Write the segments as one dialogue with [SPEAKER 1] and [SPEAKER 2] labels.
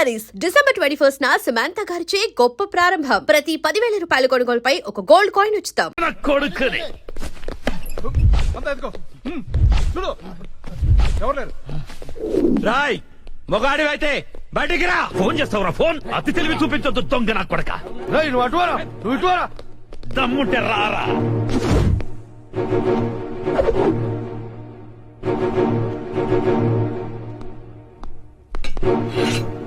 [SPEAKER 1] Saris December twenty first న సమాంత గారిచే గొప్ప ప్రారంభం. ప్రతి పదివేల రూపాయల కొనుగోలుపై ఒక గోల్డ్ కాయిన్ ఉచితం.
[SPEAKER 2] నా కొడుకుని.
[SPEAKER 3] అంతా ఎత్తుకో. హ్మ్. చూడు. ఎవరు లేరు?
[SPEAKER 2] రాయ్ మొగాడివైతే బయటికి రా. ఫోన్ చేస్తావురా ఫోన్. అతి తెలివి చూపించొద్దు దొంగ నా కొడక.
[SPEAKER 3] రేయ్, నువ్వు అటువారా నువ్వు ఇటువారా
[SPEAKER 2] దమ్ముంటే రారా. ఏ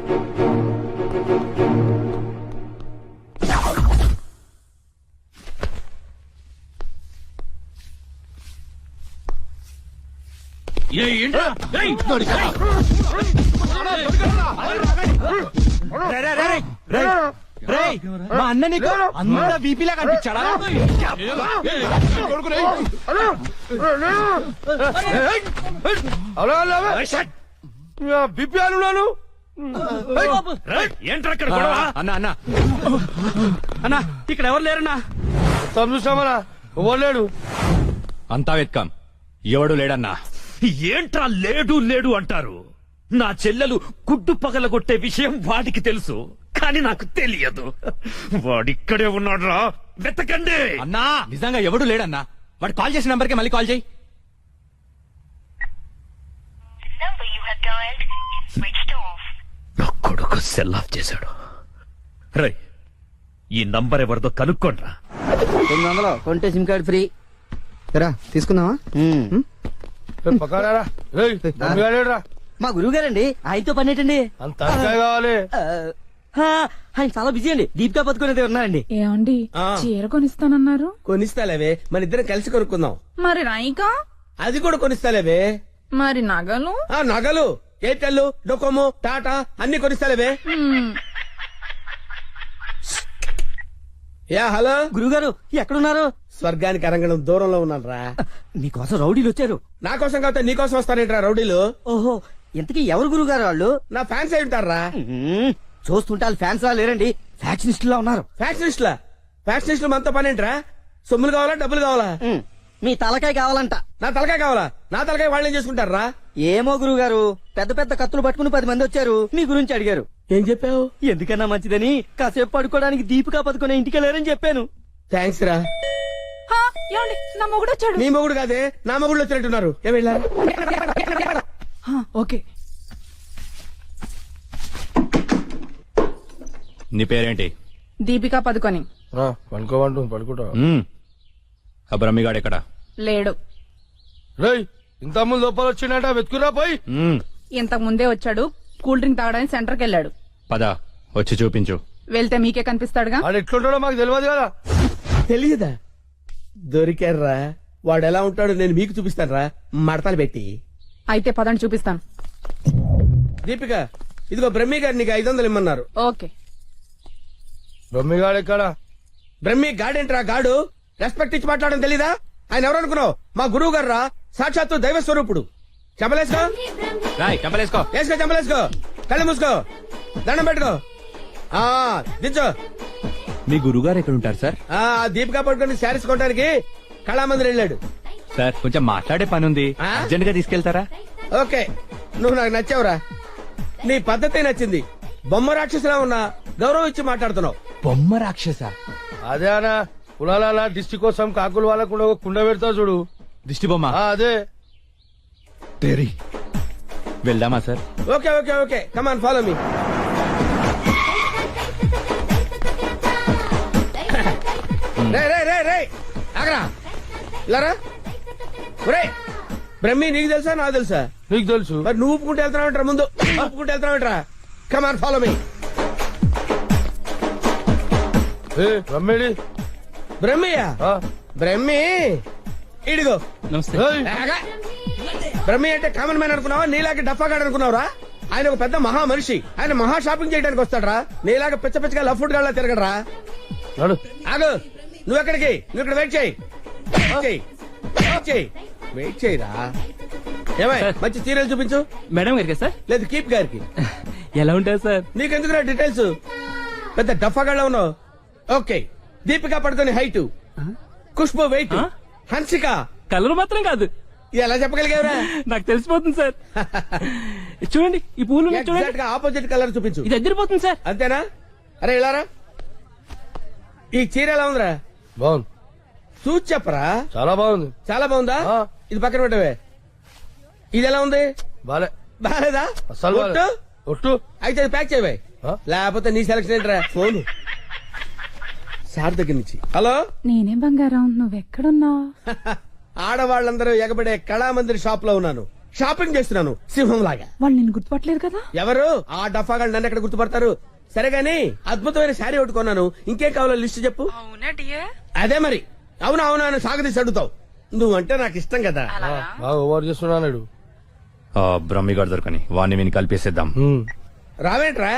[SPEAKER 2] మా అన్న నీకు అంత బీపీలా కనిపించాడా
[SPEAKER 3] బిపి అనున్నాను.
[SPEAKER 2] ఏంట్రా ఇక్కడ గొడవ?
[SPEAKER 4] అన్న అన్న. అన్న ఇక్కడ ఎవరు లేరన్నా?
[SPEAKER 3] చూసామరా ఓలేడు
[SPEAKER 4] అంతా వెత్కాం. ఎవడు లేడన్నా?
[SPEAKER 2] ఏంట్రా లేడు లేడు అంటారు? నా చెల్లెలు గుడ్డు పగలగొట్టే విషయం వాడికి తెలుసు కానీ నాకు తెలియదు. వాడిక్కడే ఉన్నాడ్రా. వెతకండి!
[SPEAKER 4] అన్నా నిజంగా ఎవడు లేడన్నా? వాడు కాల్ చేసిన నంబర్కి మళ్ళీ కాల్ చేయి.
[SPEAKER 5] Number you have dialed is switched off.
[SPEAKER 2] నా కొడుకు సెల్ ఆఫ్ చేశాడు. రై ఈ నంబర్ ఎవరిదో కనుక్కోండ్రా.
[SPEAKER 6] తొమ్మిది వందలు. కొంటే సిమ్ కార్డ్ ఫ్రీ.
[SPEAKER 7] రా తీసుకుందామా?
[SPEAKER 6] మా గురువు గారండి ఆయనతో పని ఏంటండి?
[SPEAKER 3] అంత అంకాయ కావాలి.
[SPEAKER 6] ఆ, హా, ఆయన చాలా బిజీ అండి. దీపికా పతుకునేది ఉన్నారండి.
[SPEAKER 8] ఏమండి చీర కొనిస్తానన్నారు?
[SPEAKER 9] కొనిస్తాలేవే మన ఇద్దరం కలిసి కొనుక్కుందాం.
[SPEAKER 8] మరి నాయిక?
[SPEAKER 9] అది కూడా కొనిస్తాలేవే.
[SPEAKER 8] మరి నగలు?
[SPEAKER 9] ఆ నగలు. ఎయిర్టెల్ డొకోమో టాటా అన్ని కొనిస్తాలేవే. Yeah hello?
[SPEAKER 6] గురుగారు ఎక్కడున్నారు?
[SPEAKER 9] స్వర్గానికి అరంగడం దూరంలో ఉన్నాను రా
[SPEAKER 6] మీకోసం రౌడీలు వచ్చారు.
[SPEAKER 9] నా కోసం కాకపోతే నీ కోసం వస్తానేంట్రా రౌడీలు?
[SPEAKER 6] ఓహో ఇంతకీ ఎవరు గురుగారు వాళ్ళు?
[SPEAKER 9] నా ఫ్యాన్స్ అయి ఉంటారా
[SPEAKER 6] చూస్తుంటే వాళ్ళు ఫ్యాన్స్ లా లేరండి. ఫ్యాక్షనిస్ట్ లా ఉన్నారు.
[SPEAKER 9] ఫ్యాక్షనిస్ట్లా? ఫ్యాక్షనిస్టులు మనతో పనేంట్రా? సొమ్ములు కావాలా డబ్బులు కావాలా?
[SPEAKER 6] మీ తలకాయ కావాలంట.
[SPEAKER 9] నా తలకాయ కావాలా? నా తలకాయ వాళ్ళు ఏం చేసుకుంటారా
[SPEAKER 6] ఏమో గురుగారు పెద్ద పెద్ద కత్తులు పట్టుకుని పది మంది వచ్చారు. మీ గురించి అడిగారు.
[SPEAKER 9] ఏం చెప్పావు?
[SPEAKER 6] ఎందుకన్నా మంచిదని కాసేపు పడుకోవడానికి దీపికా పతుకునే ఇంటికి వెళ్ళారని చెప్పాను.
[SPEAKER 9] థ్యాంక్స్ రా.
[SPEAKER 8] హా, ఏమండి నా మొగుడు వచ్చాడు.
[SPEAKER 9] నీ మొగుడు కాదే నా మొగుడు వచ్చినట్టున్నారు. ఏం వెళ్ళారు
[SPEAKER 8] హా, ఓకే.
[SPEAKER 4] నీ పేరేంటి?
[SPEAKER 8] దీపికా పదుకొని.
[SPEAKER 3] పనుకోమంటు పడుకుంటా.
[SPEAKER 4] ఆ బ్రహ్మిగాడు ఎక్కడ?
[SPEAKER 8] లేడు.
[SPEAKER 3] రేయ్ ఇంత ముందు లోపల వచ్చిండట వెతుకురా పోయి.
[SPEAKER 8] ఇంతకు ముందే వచ్చాడు. కూల్ డ్రింక్ తాగడానికి సెంటర్కి వెళ్ళాడు.
[SPEAKER 4] పద వచ్చి చూపించు.
[SPEAKER 8] వెళ్తే మీకే కనిపిస్తాడుగా?
[SPEAKER 3] వాడు ఎట్లుంటాడో మాకు తెలియదు కదా.
[SPEAKER 9] తెలియదా? దొరికారా వాడు ఎలా ఉంటాడో నేను మీకు చూపిస్తాను మడతలు పెట్టి.
[SPEAKER 8] అయితే పదండి చూపిస్తాను.
[SPEAKER 9] దీపిక ఇదిగో బ్రహ్మి గారు నీకు ఐదు వందలు ఇమ్మన్నారు.
[SPEAKER 8] ఓకే.
[SPEAKER 3] బొమ్మిగాడు ఎక్కడ?
[SPEAKER 9] బ్రహ్మి గాడేంట్రా గాడు? రెస్పెక్ట్ ఇచ్చి మాట్లాడడం తెలీదా? ఆయన ఎవరు అనుకున్నావు మా గురువు గారు రా సాక్షాత్తు దైవ స్వరూపుడు. చెంపలేసుకో?
[SPEAKER 4] రాయ్
[SPEAKER 9] వేసుకో చెంపలేసుకో. కళ్ళు మూసుకో. దండం పెట్టుకో. ఆ దించో.
[SPEAKER 4] మీ గురుగారు ఎక్కడ ఉంటారు సార్?
[SPEAKER 9] ఆ దీపిక పట్టుకొని శారీస్ కొనడానికి కళామందిర్ వెళ్ళాడు.
[SPEAKER 4] సార్ కొంచెం మాట్లాడే పని ఉంది
[SPEAKER 9] ఆ?
[SPEAKER 4] అర్జెంట్గా తీసుకెళ్తారా?
[SPEAKER 9] ఓకే. నువ్వు నాకు నచ్చావురా. నీ పద్ధతి నచ్చింది. బొమ్మ రాక్షసులా ఉన్నా గౌరవం ఇచ్చి మాట్లాడుతున్నావు.
[SPEAKER 4] బొమ్మ రాక్షస?
[SPEAKER 3] అదే అనా కులాల డిస్టిక్ కోసం కాకులు వాళ్ళకు కుండ పెడతావు చూడు.
[SPEAKER 4] దిష్టి బొమ్మ
[SPEAKER 3] ఆ, అదే.
[SPEAKER 4] తెరి. వెళ్దామా sir?
[SPEAKER 9] Okay okay okay. Come on follow me రే రే రే రే. ఆగరా. ఇలారా? ఒరే బ్రహ్మి నీకు తెలుసా? నాకు తెలుసా?
[SPEAKER 3] నీకు తెలుసు.
[SPEAKER 9] మరి నువ్వు ఊపుకుంటూ వెళ్తున్నావు ముందు? ఊపుకుంటూ వెళ్తున్నావు కమాన్ ఫాలో మీ
[SPEAKER 3] ఏ రమ్మేడి
[SPEAKER 9] బ్రహ్మియా?
[SPEAKER 3] ఆ,
[SPEAKER 9] బ్రహ్మి? ఇడిగో.
[SPEAKER 4] నమస్తే.
[SPEAKER 9] బ్రహ్మి అంటే కామన్ మ్యాన్ అనుకున్నావా? నీలాగా డఫాగాడు అనుకున్నావురా? ఆయన ఒక పెద్ద మహా మనిషి. ఆయన మహా షాపింగ్ చేయడానికి వస్తాడరా. నీలాగా పిచ్చ పిచ్చగా లఫ్ ఫుడ్ గాళ్ళ తిరగడరా. ఆగు. నువ్వు ఎక్కడికి? నువ్వు ఇక్కడ వెయిట్ చేయి. వెయిట్ చేయి. వెయిట్ చేయి. వెయిట్ చేయరా. ఏమై మంచి సీరియల్ చూపించు.
[SPEAKER 6] మేడం గారికి సార్?
[SPEAKER 9] లేదు కీప్ గారికి.
[SPEAKER 6] ఎలా ఉంటారు సార్?
[SPEAKER 9] నీకెందుకు డీటెయిల్స్ పెద్ద డఫాగాళ్ళ ఉన్నావు. Okay Deepika Padukone height Khushbu weight Hansika!
[SPEAKER 6] Colour మాత్రం కాదు.
[SPEAKER 9] ఎలా చెప్పగలిగావురా?
[SPEAKER 4] నాకు తెలిసిపోతుంది సార్. చూడండి ఈ పూలు చూడండి.
[SPEAKER 9] ఎగ్జాక్ట్గా ఆపోజిట్ కలర్ చూపించు.
[SPEAKER 4] ఇది ఎదిరిపోతుంది సార్.
[SPEAKER 9] అంతేనా? అరే ఇలారా? ఈ చీర ఎలా ఉందిరా?
[SPEAKER 3] బాగుంది.
[SPEAKER 9] చూసి చెప్పరా?
[SPEAKER 3] చాలా బాగుంది.
[SPEAKER 9] చాలా బాగుందా?
[SPEAKER 3] ఆ.
[SPEAKER 9] ఇది పక్కన పెట్టవే. ఇది ఎలా ఉంది?
[SPEAKER 3] బాలే.
[SPEAKER 9] బాలేదా?
[SPEAKER 3] అసలు
[SPEAKER 9] ఒట్టు?
[SPEAKER 3] ఒట్టు.
[SPEAKER 9] అయితే అది ప్యాక్ చేయవే.
[SPEAKER 3] ఆ?
[SPEAKER 9] లేకపోతే నీ సెలక్షన్ ఏంట్రా? ఫోన్. సార్ దగ్గర నుంచి. హలో?
[SPEAKER 8] నేనే బంగారం? నువ్వెక్కడున్నావు
[SPEAKER 9] ఆడవాళ్ళందరూ ఎగబడే కళామందిర్ షాప్లో ఉన్నాను. షాపింగ్ చేస్తున్నాను సింహం లాగా
[SPEAKER 8] వాళ్ళు నేను గుర్తుపట్టలేదు కదా?
[SPEAKER 9] ఎవరు? ఆ డఫాగా నన్ను ఎక్కడ గుర్తుపడతారు? సరే గాని అద్భుతమైన శారీ ఒకటి కొన్నాను. ఇంకేం కావాలో లిస్ట్ చెప్పు. అదే మరి. అవును అవును అని సాగదీసి అడుగుతావు. నువ్వంటే నాకు ఇష్టం కదా.
[SPEAKER 3] బాగా ఓవర్ చేస్తున్నాడు
[SPEAKER 4] బ్రహ్మిగాడు దొరకని. వాడిని విని కలిపేసేద్దాం.
[SPEAKER 9] రావేంట్రా?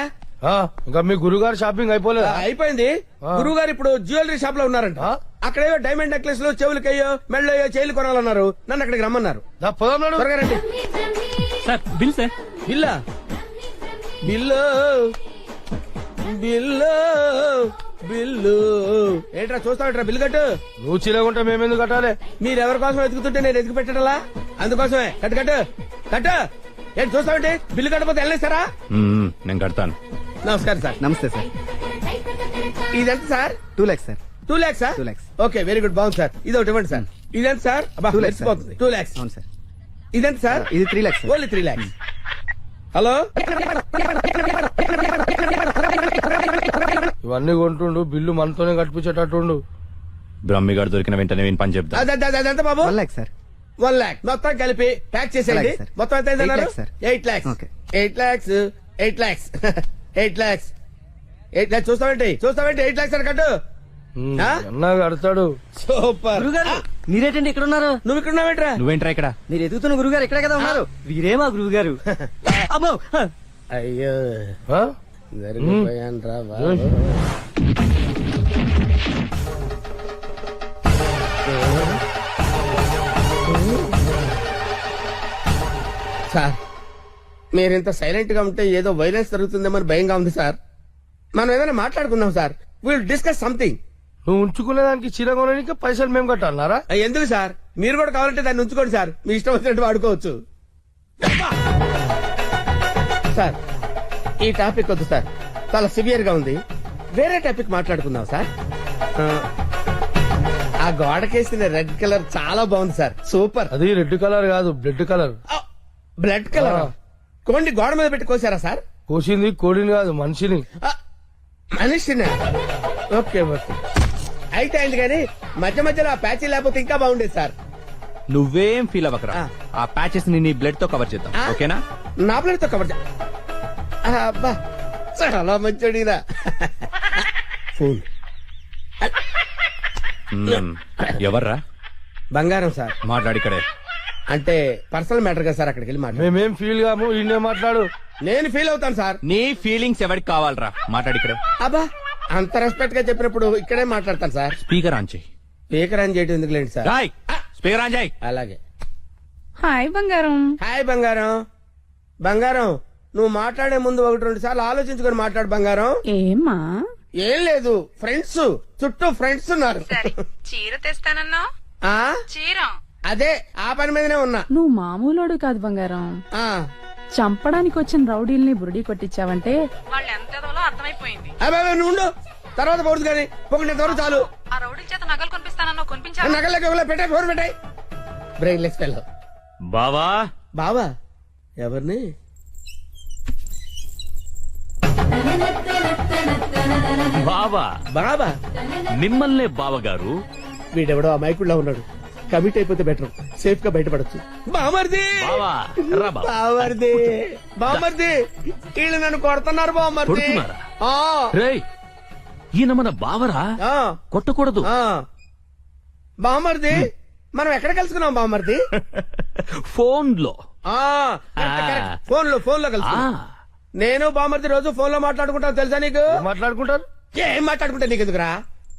[SPEAKER 3] ఇంకా మీ గురుగారు షాపింగ్ అయిపోలేదా
[SPEAKER 9] అయిపోయింది.
[SPEAKER 3] ఆ.
[SPEAKER 9] గురువు గారు ఇప్పుడు జ్యువెలరీ షాప్లో ఉన్నారంట? అక్కడేవో డైమండ్ నెక్లెస్లో చెవులకయ్యో మెళ్ళయ్యో చేయలు కొనాలన్నారు. నన్ను అక్కడికి రమ్మన్నారు. రండి.
[SPEAKER 4] Sir bill sir.
[SPEAKER 9] బిల్లా? బిల్లు. బిల్లు. బిల్లు. ఏంట్రా చూస్తావుట్రా బిల్లు కట్టు?
[SPEAKER 3] నువ్వు చీలకుంటే మేమెందుకు కట్టాలి?
[SPEAKER 9] మీరు ఎవరి కోసం ఎతుకుతుంటే నేను ఎతికి పెట్టడలా అందుకోసమే. కట్టు కట్టు. కట్టు. ఏంటి చూస్తామంటే బిల్లు కట్టపోతే వెళ్ళేస్తారా
[SPEAKER 4] నేను కడతాను.
[SPEAKER 9] నమస్కారం సార్.
[SPEAKER 7] నమస్తే సార్.
[SPEAKER 9] ఇదెంత sir?
[SPEAKER 7] Two lakhs sir.
[SPEAKER 9] Two lakhs sir
[SPEAKER 7] Two lakhs.
[SPEAKER 9] Okay very good బాగుంది సార్. ఇది ఒకటి ఇవ్వండి సార్. ఇదెంత sir?
[SPEAKER 7] lakhs, sir.
[SPEAKER 9] Two lakhs
[SPEAKER 7] అవును సార్.
[SPEAKER 9] ఇదెంత సార్?
[SPEAKER 7] ఇది three lakhs
[SPEAKER 9] only three lakhs hello
[SPEAKER 3] ఇవన్నీ కొంటుండు బిల్లు మనతోనే కట్టించేటట్టుండు
[SPEAKER 4] బ్రహ్మిగాడు దొరికిన వెంటనే విని పని చెప్తా.
[SPEAKER 9] బాబు?
[SPEAKER 7] One lakh sir.
[SPEAKER 9] One lakh మొత్తం కలిపి ప్యాక్ చేసేయండి. మొత్తం ఎంత. Eight lakhs. Eight lakhs eight lakhs eight lakhs eight lakhs చూస్తావేంటి? చూస్తావేంటి? ఎయిట్ ల్యాక్స్ అని కట్టు?
[SPEAKER 3] అన్నా కడతాడు.
[SPEAKER 9] సూపర్.
[SPEAKER 6] గురుగారు మీరేటండి ఇక్కడ ఉన్నారు?
[SPEAKER 9] నువ్వు ఇక్కడ ఉన్నావేంట్రా?
[SPEAKER 4] నువ్వేంట్రా ఇక్కడ?
[SPEAKER 6] మీరు ఎదుగుతున్న గురుగారు ఇక్కడే కదా ఉన్నారు. వీరే మా గురువు గారు అమ్మో
[SPEAKER 9] అయ్యో? జరిగిపోయాను రా బాబు. సార్ మీరింత సైలెంట్గా ఉంటే ఏదో వైలెన్స్ జరుగుతుందేమని భయంగా ఉంది సార్. మనం ఏదైనా మాట్లాడుకుందాం సార్. విల్ డిస్కస్ సంథింగ్
[SPEAKER 3] నువ్వు ఉంచుకునే దానికి చీర కొనడానికి పైసలు మేము కట్టాలన్నారా?
[SPEAKER 9] ఎందుకు సార్? మీరు కూడా కావాలంటే దాన్ని ఉంచుకోండి సార్. మీ ఇష్టం వచ్చినట్టు వాడుకోవచ్చు. సార్ ఈ టాపిక్ వద్దు సార్. చాలా సివియర్గా ఉంది. వేరే టాపిక్ మాట్లాడుకుందాం సార్. ఆ, ఆ గోడకేసిన రెడ్ కలర్ చాలా బాగుంది సార్. సూపర్.
[SPEAKER 3] అది రెడ్ కలర్ కాదు బ్లడ్ కలర్.
[SPEAKER 9] Blood colour?
[SPEAKER 3] ఆ.
[SPEAKER 9] కోండి గోడ మీద పెట్టి కోసారా సార్?
[SPEAKER 3] కోసింది కోడిని కాదు మనిషిని.
[SPEAKER 9] మనిషినే? Okay okay. అయితే అయింది కానీ మధ్య మధ్యలో ఆ ప్యాచీ లేకపోతే ఇంకా బాగుండేది సార్.
[SPEAKER 4] నువ్వేం ఫీల్ అవ్వకరా.
[SPEAKER 9] ఆ.
[SPEAKER 4] ప్యాచెస్ని నీ బ్లడ్తో కవర్ చేద్దాం? ఓకేనా?
[SPEAKER 9] నా ప్లేట్తో కవర్ అబ్బా చాలా మంచోడిరా ఫోన్.
[SPEAKER 4] ఎవర్రా?
[SPEAKER 9] బంగారం సార్.
[SPEAKER 4] మాట్లాడి ఇక్కడే.
[SPEAKER 9] అంటే పర్సనల్ మ్యాటర్ కదా సార్ అక్కడికి వెళ్ళి మాట్లాడు.
[SPEAKER 3] మేమేం ఫీల్ కాము ఈయనే మాట్లాడు.
[SPEAKER 9] నేను ఫీల్ అవుతాను సార్.
[SPEAKER 4] నీ ఫీలింగ్స్ ఎవరికి కావాలరా? మాట్లాడి ఇక్కడే.
[SPEAKER 9] అబ్బా అంత రెస్పెక్ట్గా చెప్పినప్పుడు ఇక్కడే మాట్లాడతాను సార్.
[SPEAKER 4] స్పీకర్ ఆన్ చేయి.
[SPEAKER 9] స్పీకర్ అని చేయడం ఎందుకులేండి సార్?
[SPEAKER 4] రాయ్ స్పీకర్ ఆన్ చేయి.
[SPEAKER 9] అలాగే.
[SPEAKER 8] హాయ్ బంగారం.
[SPEAKER 9] హాయ్ బంగారం. బంగారం నువ్వు మాట్లాడే ముందు ఒకటి రెండు సార్లు ఆలోచించుకొని మాట్లాడు బంగారం.
[SPEAKER 8] ఏమ్మా?
[SPEAKER 9] ఏం లేదు ఫ్రెండ్స్ చుట్టూ ఫ్రెండ్స్ ఉన్నారు.
[SPEAKER 8] చీర తెస్తానన్నా
[SPEAKER 9] ఆ?
[SPEAKER 8] చీర?
[SPEAKER 9] అదే ఆ పని మీదనే ఉన్నా.
[SPEAKER 8] నువ్వు మామూలోడు కాదు బంగారం.
[SPEAKER 9] ఆ.
[SPEAKER 8] చంపడానికి వచ్చిన రౌడీల్ని బురుడి కొట్టించావంటే వాళ్ళు ఎంత అర్థమైపోయింది.
[SPEAKER 9] అబ్బే, అబ్బే, నువ్వు ఉండు. తర్వాత పోదు కానీ ఒకటి వరకు చాలు.
[SPEAKER 8] ఆ రౌడీల చేత నగలు కొనిపిస్తానన్నా కొనిపించా
[SPEAKER 9] నగలకి ఇవ్వలే పెట్టే ఫోన్ పెట్టాయి బ్రెయిన్
[SPEAKER 2] బావా?
[SPEAKER 9] బావా ఎవరిని?
[SPEAKER 2] బావా?
[SPEAKER 9] బాబా
[SPEAKER 2] మిమ్మల్నే బావగారు?
[SPEAKER 9] వీడెవడో అమాయకుడిలో ఉన్నాడు. కమిట్ అయిపోతే బెటర్. సేఫ్గా బయటపడచ్చు. బామర్ది!
[SPEAKER 2] బావా రా బావా.
[SPEAKER 9] బామర్ది బామర్ది వీళ్ళు నన్ను కొడుతున్నారు బామర్ది.
[SPEAKER 2] కొడుతున్నారా?
[SPEAKER 9] ఆ,
[SPEAKER 2] రేయ్ ఈయన మన బావరా?
[SPEAKER 9] ఆ,
[SPEAKER 2] కొట్టకూడదు.
[SPEAKER 9] ఆ. బామర్ది మనం ఎక్కడ కలుసుకున్నాం బామర్ది?
[SPEAKER 2] ఫోన్లో
[SPEAKER 9] ఆ. ఫోన్లో ఫోన్లో
[SPEAKER 2] ఆ,
[SPEAKER 9] కలుసు. నేను బామర్ది రోజు ఫోన్లో మాట్లాడుకుంటాను తెలుసా నీకు?
[SPEAKER 3] ఏం మాట్లాడుకుంటారు?
[SPEAKER 9] ఏం మాట్లాడుకుంటా నీకు ఎందుకురా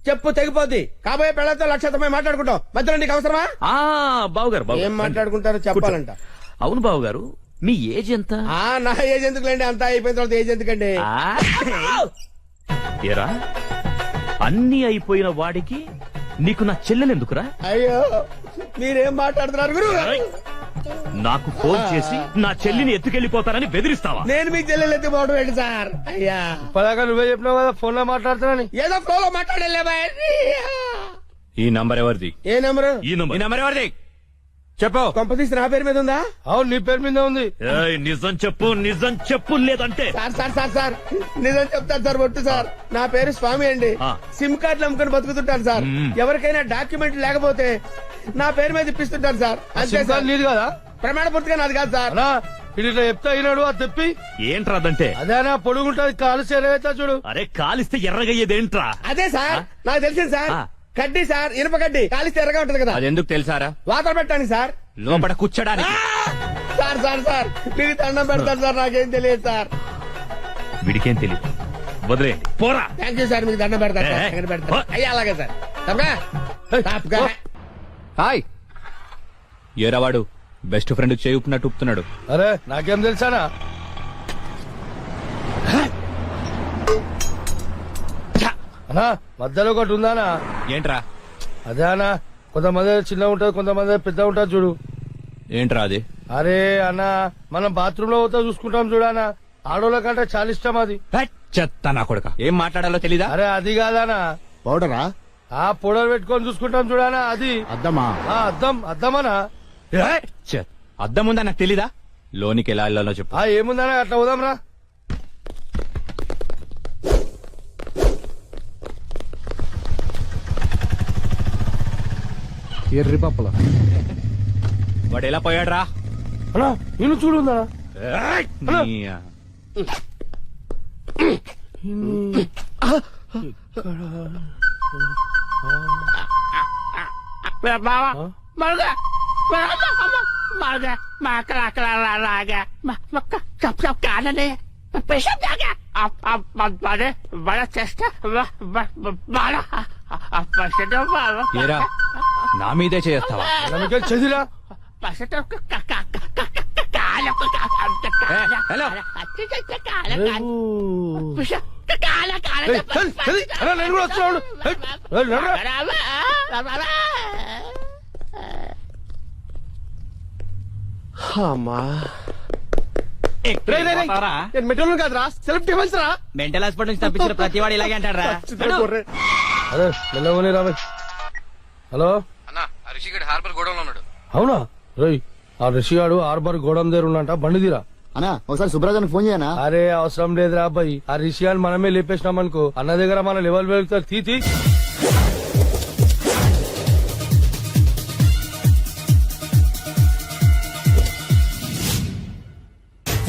[SPEAKER 9] చెప్పు తెగిపోద్ది. కాబోయే పెళ్ళతో లక్షతమై మాట్లాడుకుంటాం. మధ్యలో నీకు అవసరమా?
[SPEAKER 2] ఆ బావగారు
[SPEAKER 9] ఏం
[SPEAKER 2] బావగారు
[SPEAKER 9] మాట్లాడుకుంటారో చెప్పాలంట.
[SPEAKER 2] అవును బావగారు. మీ ఏజ్ ఎంత?
[SPEAKER 9] ఆ నా ఏజ్ ఎందుకులేండి? అంతా అయిపోయిన తర్వాత ఏజ్ ఎందుకండి?
[SPEAKER 2] ఆ, ఏరా? అన్ని అయిపోయిన వాడికి నీకు నా చెల్లెలెందుకురా
[SPEAKER 9] అయ్యో మీరేం మాట్లాడుతున్నారు గురు!
[SPEAKER 2] నాకు ఫోన్ చేసి నా చెల్లిని ఎత్తుకెళ్ళిపోతారని బెదిరిస్తావా?
[SPEAKER 9] నేను మీకు చెల్లెలు ఎత్తిపోవడం ఏంటి సార్. అయ్యా.
[SPEAKER 3] ఇప్పటిదాకా నువ్వే చెప్పినావు కదా ఫోన్లో మాట్లాడుతున్నాని
[SPEAKER 9] ఏదో ఫ్లోలో మాట్లాడలే బాయ్.
[SPEAKER 4] ఈ నంబర్ ఎవరిది?
[SPEAKER 9] ఏ నెంబరు?
[SPEAKER 2] ఈ
[SPEAKER 4] ఈ
[SPEAKER 2] నంబర్
[SPEAKER 4] నంబర్ ఎవరిది? చెప్పు.
[SPEAKER 9] కొంపతీసి నా పేరు మీద ఉందా?
[SPEAKER 3] అవును నీ పేరు మీద ఉంది.
[SPEAKER 2] ఏయ్, నిజం చెప్పు నిజం చెప్పు లేదంటే.
[SPEAKER 9] Sir sir sir sir. నిజం చెప్తాను సార్ ఒట్టు సార్. నా పేరు స్వామి అండి. సిమ్ కార్డులు అమ్ముకుని బతుకుతుంటాను సార్. ఎవరికైనా డాక్యుమెంట్ లేకపోతే నా పేరు మీద ఇప్పిస్తుంటాను సార్. అంతే సార్.
[SPEAKER 3] నీది కదా?
[SPEAKER 9] ప్రమాణ పూర్తిగా నాది కాదు సార్.
[SPEAKER 3] ఇది ఇట్లా చెప్తా అయినాడు అది తెప్పి
[SPEAKER 2] ఏంట్రాదంటే
[SPEAKER 3] అదేనా పొడుగుంటది కాలు చేరవేస్తా చూడు.
[SPEAKER 2] అరే కాలిస్తే ఎర్రగయ్యేదేంట్రా?
[SPEAKER 9] అదే సార్ నాకు తెలిసింది సార్.
[SPEAKER 2] ఆ.
[SPEAKER 9] కడ్డీ సార్ ఇనుప కడ్డీ కాలిస్తే ఎర్రగా ఉంటది కదా.
[SPEAKER 4] అది ఎందుకు తెలుసారా?
[SPEAKER 9] వాతలు పెట్టాను సార్.
[SPEAKER 4] లోపల కూర్చోడానికి.
[SPEAKER 9] Sir sir sir. మీకు దండం పెడతాను సార్ నాకేం తెలియదు సార్.
[SPEAKER 2] వీడికేం తెలియదు వదిలేయండి. పోరా.
[SPEAKER 9] థ్యాంక్ యూ సార్ మీకు దండం పెడతాను సార్
[SPEAKER 2] ఏ,
[SPEAKER 9] దండం
[SPEAKER 2] ఓ.
[SPEAKER 9] పెడతాను అయ్యా అలాగే సార్. తప్పగా తప్పగా
[SPEAKER 4] హాయ్. ఏరావాడు బెస్ట్ ఫ్రెండ్ చేయుపునట్టు ఉప్పుతున్నాడు
[SPEAKER 3] అరే నాకేం తెలుసానా? అనా మధ్యలో ఒకటి ఉందానా?
[SPEAKER 4] ఏంట్రా?
[SPEAKER 3] అదే అనా కొంతమంది చిన్న ఉంటది కొంతమంది పెద్ద ఉంటది చూడు.
[SPEAKER 4] ఏంట్రా అది?
[SPEAKER 3] అరే అన్న మనం బాత్రూమ్లో పోతే చూసుకుంటాం చూడనా ఆడోళ్ళ కంటే చాలా ఇష్టం అది.
[SPEAKER 4] చెత్త నా కొడుక. ఏం మాట్లాడాలో తెలీదా?
[SPEAKER 3] అరే అది కాదానా
[SPEAKER 7] పౌడరా?
[SPEAKER 3] ఆ పొడలు పెట్టుకొని చూసుకుంటాం చూడనా అది.
[SPEAKER 7] అద్దమా?
[SPEAKER 3] ఆ అద్దం అద్దమనా.
[SPEAKER 4] అద్దం ఉందా? నాకు తెలీదా? లోనికి ఎలా వెళ్ళాలో చెప్పు.
[SPEAKER 3] ఆ ఏముందనా అట్లా పోదాం రా.
[SPEAKER 7] ఎర్రి పప్పుల.
[SPEAKER 4] వాడు ఎలా పోయాడ్రా?
[SPEAKER 3] అన్నా నేను చూడు ఉందా
[SPEAKER 4] ఏయ్, నీ, ఆ.
[SPEAKER 9] బావా మరుగా. మరుగా. మా అక్కడ అక్కడ రాగా చప్ చప్ కాననే. పేషెంట్ దాగా బడే బడ చేస్తా
[SPEAKER 4] ఏరా? నా మీదే చేస్తావా? ఏ, హలో?
[SPEAKER 3] నేను కూడా వస్తున్నాడు కాదురా సెల్ఫ్ డిఫెన్స్ రా
[SPEAKER 6] మెంటల్ హాస్పిటల్ నుంచి తప్పించిన ప్రతి వాడు ఇలాగే అంటాడు రా
[SPEAKER 3] అరే మెల్లవని రాబోయ్ హలో? అవునా? రోయ్ ఆ రిషిగాడు హార్బర్ గోడం దగ్గర ఉన్నంట బండి తీరా.
[SPEAKER 7] అన్నా ఒకసారి సుబ్రాజానికి ఫోన్ చేయనా?
[SPEAKER 3] అరే అవసరం లేదురా అబ్బాయి. ఆ రిషిగాని మనమే లేపేసినాం అనుకో అన్న దగ్గర మన లెవెల్ వెళ్తారు తీ తీ.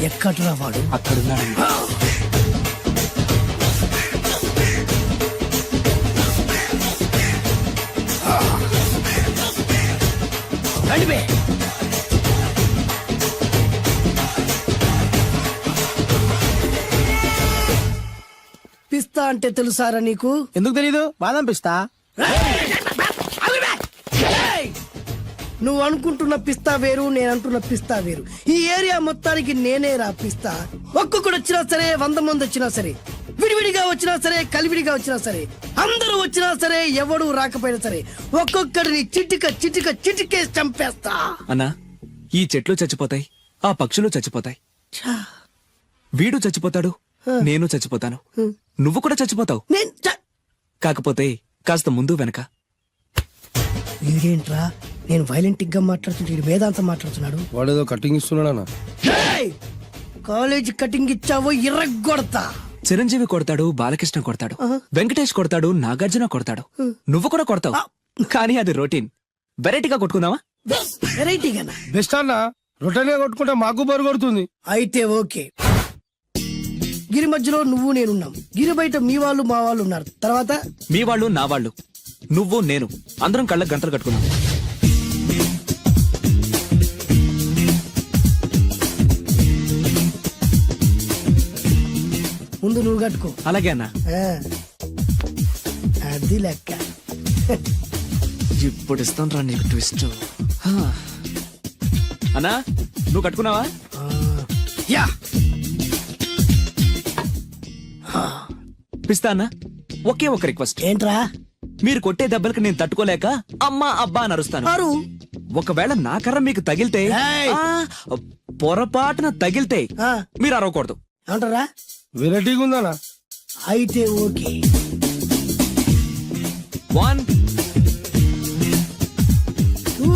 [SPEAKER 6] ఎక్కడ్రా వాడు? పిస్తా అంటే తెలుసారా నీకు? ఎందుకు తెలీదు? బాదం పిస్తా. నువ్వు అనుకుంటున్న పిస్తా వేరు నేను అంటున్న పిస్తా వేరు. ఈ ఏరియా మొత్తానికి నేనే రా పిస్తా. ఒక్కొక్కడు వచ్చినా సరే వంద మంది వచ్చినా సరే విడివిడిగా వచ్చినా సరే కలివిడిగా వచ్చినా సరే అందరూ వచ్చినా సరే ఎవడు రాకపోయినా సరే ఒక్కొక్కడిని చిటిక చిటిక చిటికేసి చంపేస్తా.
[SPEAKER 10] అన్నా ఈ చెట్లు చచ్చిపోతాయి ఆ పక్షులు చచ్చిపోతాయి. వీడు చచ్చిపోతాడు నేను చచ్చిపోతాను. నువ్వు కూడా చచ్చిపోతావు.
[SPEAKER 6] నేను చ-
[SPEAKER 10] కాకపోతే కాస్త ముందు వెనక.
[SPEAKER 6] వీడేంట్రా నేను వైలెంటిక్గా మాట్లాడుతుంటే వీడు వేదాంతం మాట్లాడుతున్నాడు.
[SPEAKER 3] వాడు ఏదో కటింగ్ ఇస్తున్నాడా
[SPEAKER 6] ఏయ్! కాలేజ్ కటింగ్ ఇచ్చావో ఇర్రగొడతా
[SPEAKER 10] చిరంజీవి కొడతాడు బాలకృష్ణ కొడతాడు వెంకటేష్ కొడతాడు నాగార్జున కొడతాడు. నువ్వు కూడా కొడతావు. కానీ అది రొటీన్ వెరైటీగా కొట్టుకుందామా?
[SPEAKER 6] వెరైటీగానా
[SPEAKER 3] బెస్ట్ అన్న రొటనే కొట్టుకుంటే మాకు బరు కొడుతుంది.
[SPEAKER 6] అయితే ఓకే. గిరి మధ్యలో నువ్వు నేనున్నాం. గిరి బయట మీ వాళ్ళు మా వాళ్ళు ఉన్నారు. తర్వాత?
[SPEAKER 10] మీ వాళ్ళు నా వాళ్ళు. నువ్వు నేను. అందరం కళ్ళకు గంటలు కట్టుకుందాం
[SPEAKER 6] ముందు నువ్వు కట్టుకో.
[SPEAKER 10] అలాగే అన్నా.
[SPEAKER 6] ఆ. అది లెక్క.
[SPEAKER 10] ఇప్పుడు ఇస్తాను రా నీకు ట్విస్ట్. అన్నా నువ్వు కట్టుకున్నావా?
[SPEAKER 6] ఆ. యా.
[SPEAKER 10] పిస్తా అన్నా ఒకే ఒక రిక్వెస్ట్.
[SPEAKER 6] ఏంట్రా?
[SPEAKER 10] మీరు కొట్టే దెబ్బలకి నేను తట్టుకోలేక అమ్మా అబ్బా అని అరుస్తాను. ఒకవేళ నా కర్ర మీకు తగిలితే
[SPEAKER 6] ఏయ్!
[SPEAKER 10] ఆ, పొరపాటున తగిలితే
[SPEAKER 6] ఆ,
[SPEAKER 10] మీరు అరవకూడదు.
[SPEAKER 6] ఏమంటారా?
[SPEAKER 3] వెరైటీగా ఉందనా
[SPEAKER 6] అయితే ఓకే.
[SPEAKER 10] వన్.
[SPEAKER 6] ఊ,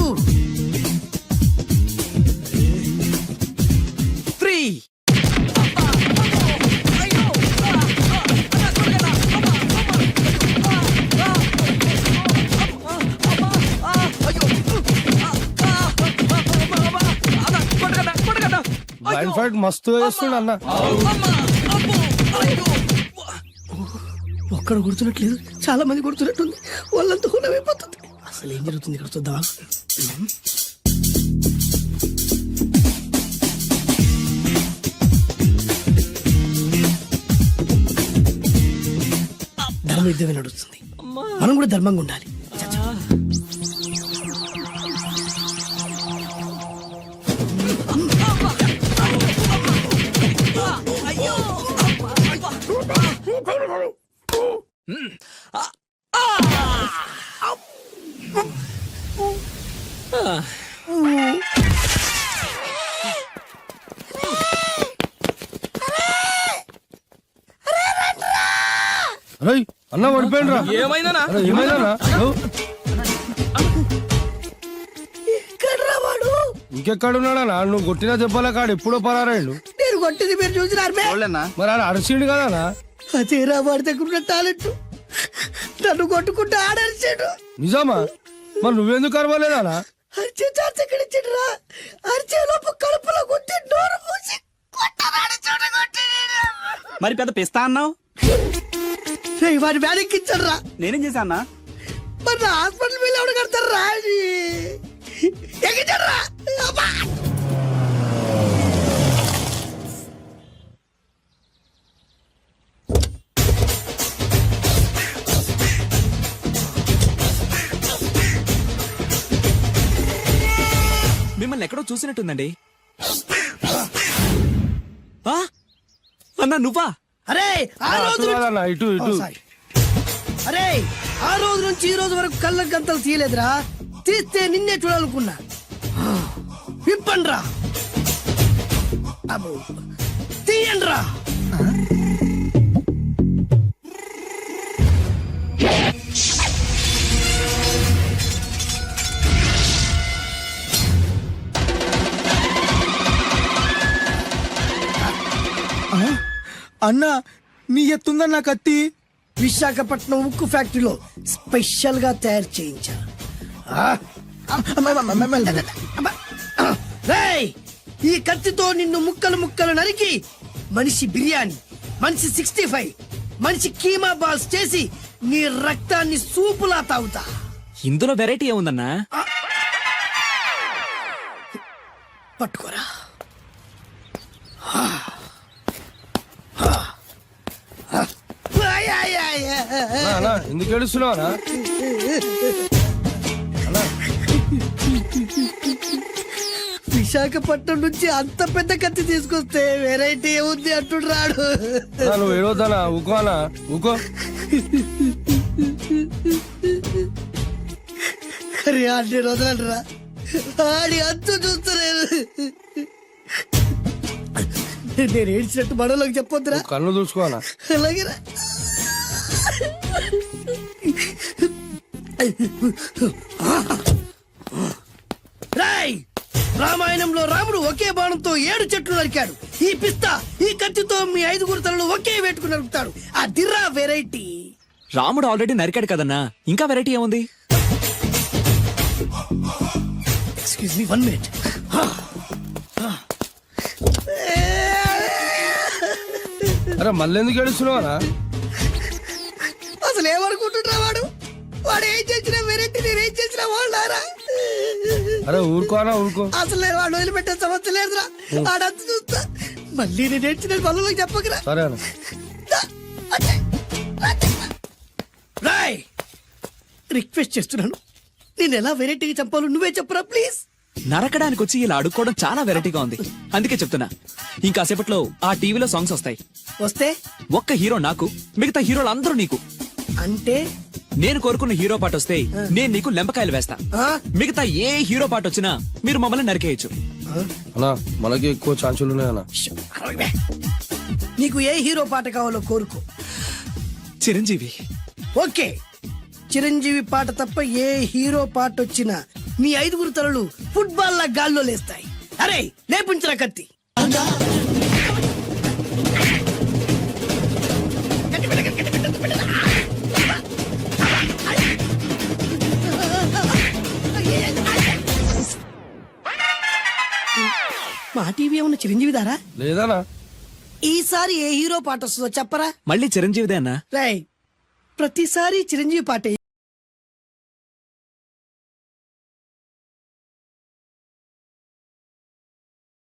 [SPEAKER 3] ఇన్ఫాక్ట్ మస్తు వేస్తుండ అన్న.
[SPEAKER 6] ఒక్కడ గుర్తున్నట్లేదు చాలా మంది గుర్తున్నట్టుంది. వాళ్ళంతా హులమైపోతుంది అసలు ఏం జరుగుతుంది ఇక్కడ చూద్దా ధర్మ యుద్ధమే నడుస్తుంది. మనం కూడా ధర్మంగా ఉండాలి.
[SPEAKER 3] అన్న పడిపోయినరా
[SPEAKER 10] ఏమైందనా
[SPEAKER 3] అరే ఏమైందనా ఇంకెక్కడున్నాడనా నువ్వు కొట్టినా చెప్పాలా కాడు? ఎప్పుడో పరారాయండు
[SPEAKER 6] నేను కొట్టింది మీరు చూసినారు మే?
[SPEAKER 3] మరి ఆడ అరిసిండు కదనా
[SPEAKER 6] అదేరా వాడి దగ్గర ఉన్న టాలెంట్. నన్ను కొట్టుకుంటూ ఆడరిచాడు.
[SPEAKER 3] నిజమా? మరి నువ్వెందుకు అరవలేదానా
[SPEAKER 6] అరిచే ఛాన్స్ ఎక్కడ ఇచ్చిండ్రా అరిచే లోపు కడుపులో కొట్టి నోరు మూసి
[SPEAKER 10] మరి పెద్ద పిస్తా అన్నావు?
[SPEAKER 6] వాడి వ్యానికి ఇచ్చాడ్రా
[SPEAKER 10] నేనేం చేశానా
[SPEAKER 6] మరి నా హాస్పిటల్ బిల్ ఎవడు కడతారా ఎక్కించాడ్రా
[SPEAKER 10] ఎక్కడో చూసినట్టుందండి. ఆ? అన్నా నువ్వా?
[SPEAKER 6] అరే ఆ రోజు
[SPEAKER 3] ఇటు
[SPEAKER 6] ఓ,
[SPEAKER 3] ఇటు.
[SPEAKER 6] అరే ఆ రోజు నుంచి ఈ రోజు వరకు కళ్ళ గంతలు తీయలేదురా. తీస్తే నిన్నే చూడాలనుకున్నా. విప్పండ్రా. అబ్బో తీయండ్రా.
[SPEAKER 9] అన్నా నీ ఎత్తుందన్న కత్తి?
[SPEAKER 6] విశాఖపట్నం ఉక్కు ఫ్యాక్టరీలో స్పెషల్గా తయారు చేయించా. ఆ? అబ్బా. రేయ్, ఈ కత్తితో నిన్ను ముక్కలు ముక్కలు నరికి మనిషి బిర్యానీ మనిషి సిక్స్టీ ఫైవ్ మనిషి కీమా బాల్స్ చేసి నీ రక్తాన్ని సూపులా తాగుతా.
[SPEAKER 10] ఇందులో వెరైటీ ఏముందన్నా?
[SPEAKER 6] పట్టుకోరా.
[SPEAKER 3] అన్నా, ఎందుకు ఏడుస్తున్నావా
[SPEAKER 6] విశాఖపట్నం నుంచి అంత పెద్ద కత్తి తీసుకొస్తే వెరైటీ ఏముంది అంటుడు రాడు.
[SPEAKER 3] నువ్వు ఏడవద్దానా ఊకో
[SPEAKER 6] అరే అన్ని రోజులంటరా ఆడి అంతు చూస్తలేదు. నేను ఏడ్చినట్టు మనలోకి చెప్పొద్దురా.
[SPEAKER 3] కన్ను చూసుకోనా
[SPEAKER 6] అలాగేరా. రాయ్ రామాయణంలో రాముడు ఒకే బాణంతో ఏడు చెట్లు నరికాడు. ఈ పిస్తా ఈ కత్తితో మీ ఐదుగురు తలలు ఒకే వేటుకు నరుకుతాడు. ఆ దిర్రా వెరైటీ.
[SPEAKER 10] రాముడు ఆల్రెడీ నరికాడు కదన్నా ఇంకా వెరైటీ ఏముంది?
[SPEAKER 6] ఎక్స్క్యూజ్ మీ వన్ మినిట్
[SPEAKER 3] అరే మళ్ళీ ఎందుకు ఏడుస్తున్నావా
[SPEAKER 6] చేసినా వెరైటీ నేను ఏం చేసినా వాళ్ళారా?
[SPEAKER 3] అరే ఊరుకోనా ఊరుకో.
[SPEAKER 6] అసలు వాడు వదిలిపెట్టే సమస్య లేదురా. ఆడంతా చూస్తా. మళ్ళీ నేను ఏడ్చిన పనులకు చెప్పకరా.
[SPEAKER 3] సరే అన్న.
[SPEAKER 6] రాయ్ రిక్వెస్ట్ చేస్తున్నాను. నేను ఎలా వెరైటీగా చంపాలో నువ్వే చెప్పరా ప్లీజ్.
[SPEAKER 10] నరకడానికి వచ్చి ఇలా అడుక్కోవడం చాలా వెరైటీగా ఉంది. అందుకే చెప్తున్నా. ఇంకాసేపట్లో ఆ టీవీలో సాంగ్స్ వస్తాయి.
[SPEAKER 6] వస్తే?
[SPEAKER 10] ఒక్క హీరో నాకు మిగతా హీరోలు అందరూ నీకు.
[SPEAKER 6] అంటే?
[SPEAKER 10] నేను కోరుకున్న హీరో పాట వస్తే నేను నీకు లెంపకాయలు వేస్తా? మిగతా ఏ హీరో పాట వచ్చినా మీరు మమ్మల్ని నరికేయచ్చు.
[SPEAKER 3] అన్నా మనకి ఎక్కువ ఛాన్సులు ఉన్నాయన్నా.
[SPEAKER 6] నీకు ఏ హీరో పాట కావాలో కోరుకో.
[SPEAKER 10] చిరంజీవి.
[SPEAKER 6] ఓకే. చిరంజీవి పాట తప్ప ఏ హీరో పాట వచ్చినా మీ ఐదుగురు తలలు ఫుట్బాల్ లా గాల్లో లేస్తాయి. అరే లేపించరా కత్తి. టీవీ ఏమన్నా చిరంజీవి దారా
[SPEAKER 3] లేదనా
[SPEAKER 6] ఈసారి ఏ హీరో పాట వస్తుందో చెప్పరా?
[SPEAKER 10] మళ్ళీ చిరంజీవిదే అన్నా.
[SPEAKER 6] రై ప్రతిసారి చిరంజీవి పాట